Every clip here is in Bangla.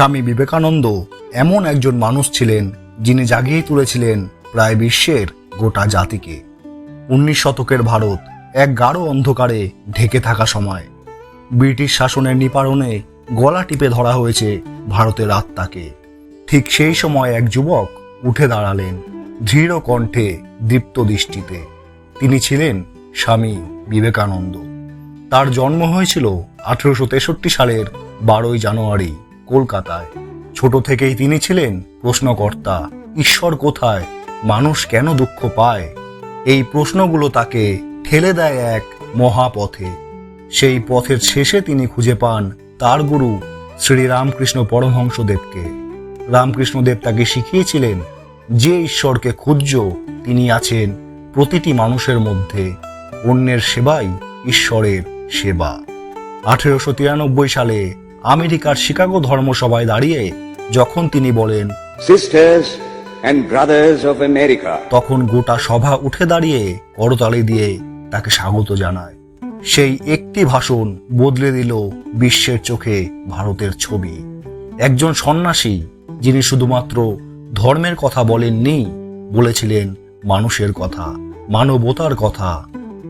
স্বামী বিবেকানন্দ এমন একজন মানুষ ছিলেন যিনি জাগিয়ে তুলেছিলেন প্রায় বিশ্বের গোটা জাতিকে। উনিশ শতকের ভারত এক গাঢ় অন্ধকারে ঢেকে থাকা সময়। ব্রিটিশ শাসনের নিপারণে গলা টিপে ধরা হয়েছে ভারতের আত্মাকে। ঠিক সেই সময় এক যুবক উঠে দাঁড়ালেন দৃঢ় কণ্ঠে দীপ্ত দৃষ্টিতে। তিনি ছিলেন স্বামী বিবেকানন্দ। তার জন্ম হয়েছিল আঠেরোশো তেষট্টি সালের বারোই জানুয়ারি। কলকাতায়। ছোট থেকেই তিনি ছিলেন প্রশ্নকর্তা। ঈশ্বর কোথায়? মানুষ কেন দুঃখ পায়? এই প্রশ্নগুলো তাকে ঠেলে দেয় এক মহাপথে। সেই পথের শেষে তিনি খুঁজে পান তার গুরু শ্রী রামকৃষ্ণ পরমহংসদেবকে। রামকৃষ্ণদেব তাকে শিখিয়েছিলেন যে ঈশ্বরকে খুঁজছ, তিনি আছেন প্রতিটি মানুষের মধ্যে। অন্যের সেবাই ঈশ্বরের সেবা। আঠেরোশো তিরানব্বই সালে আমেরিকার শিকাগো ধর্মসভায় দাঁড়িয়ে যখন তিনি বলেন Sisters and brothers of America, তখন গোটা সভা উঠে দাঁড়িয়ে করতালি দিয়ে তাকে স্বাগত জানায়। সেই একটি ভাষণ বদলে দিল বিশ্বের চোখে ভারতের ছবি। একজন সন্ন্যাসী যিনি শুধুমাত্র ধর্মের কথা বলেননি বলেছিলেন মানুষের কথা মানবতার কথা।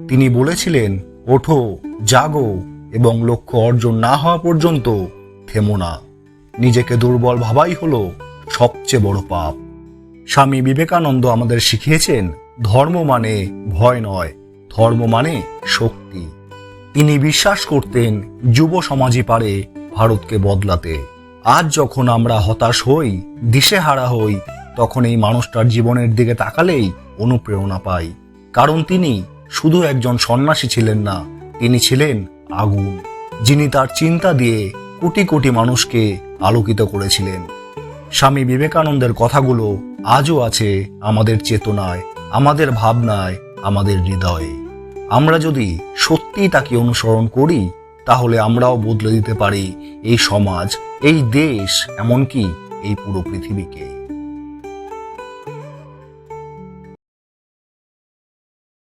তিনি বলেছিলেন ওঠো জাগো এবং লক্ষ্য অর্জন না হওয়া পর্যন্ত থেমো না। নিজেকে দুর্বল ভাবাই হলো সবচেয়ে বড় পাপ। স্বামী বিবেকানন্দ আমাদের শিখিয়েছেন, ধর্ম মানে ভয় নয়, ধর্ম মানে শক্তি। তিনি বিশ্বাস করতেন যুব সমাজই পারে ভারতকে বদলাতে। আজ যখন আমরা হতাশ হই, দিশেহারা হই, তখন এই মানুষটার জীবনের দিকে তাকালেই অনুপ্রেরণা পাই। কারণ তিনি শুধু একজন সন্ন্যাসী ছিলেন না, তিনি ছিলেন আগুন, যিনি তার চিন্তা দিয়ে কোটি কোটি মানুষকে আলোকিত করেছিলেন। স্বামী বিবেকানন্দের কথাগুলো আজও আছে আমাদের চেতনায়, আমাদের ভাবনায়, আমাদের হৃদয়ে। আমরা যদি সত্যিই তাকে অনুসরণ করি, তাহলে আমরাও বদলে দিতে পারি এই সমাজ, এই দেশ, এমনকি এই পুরো পৃথিবীকে।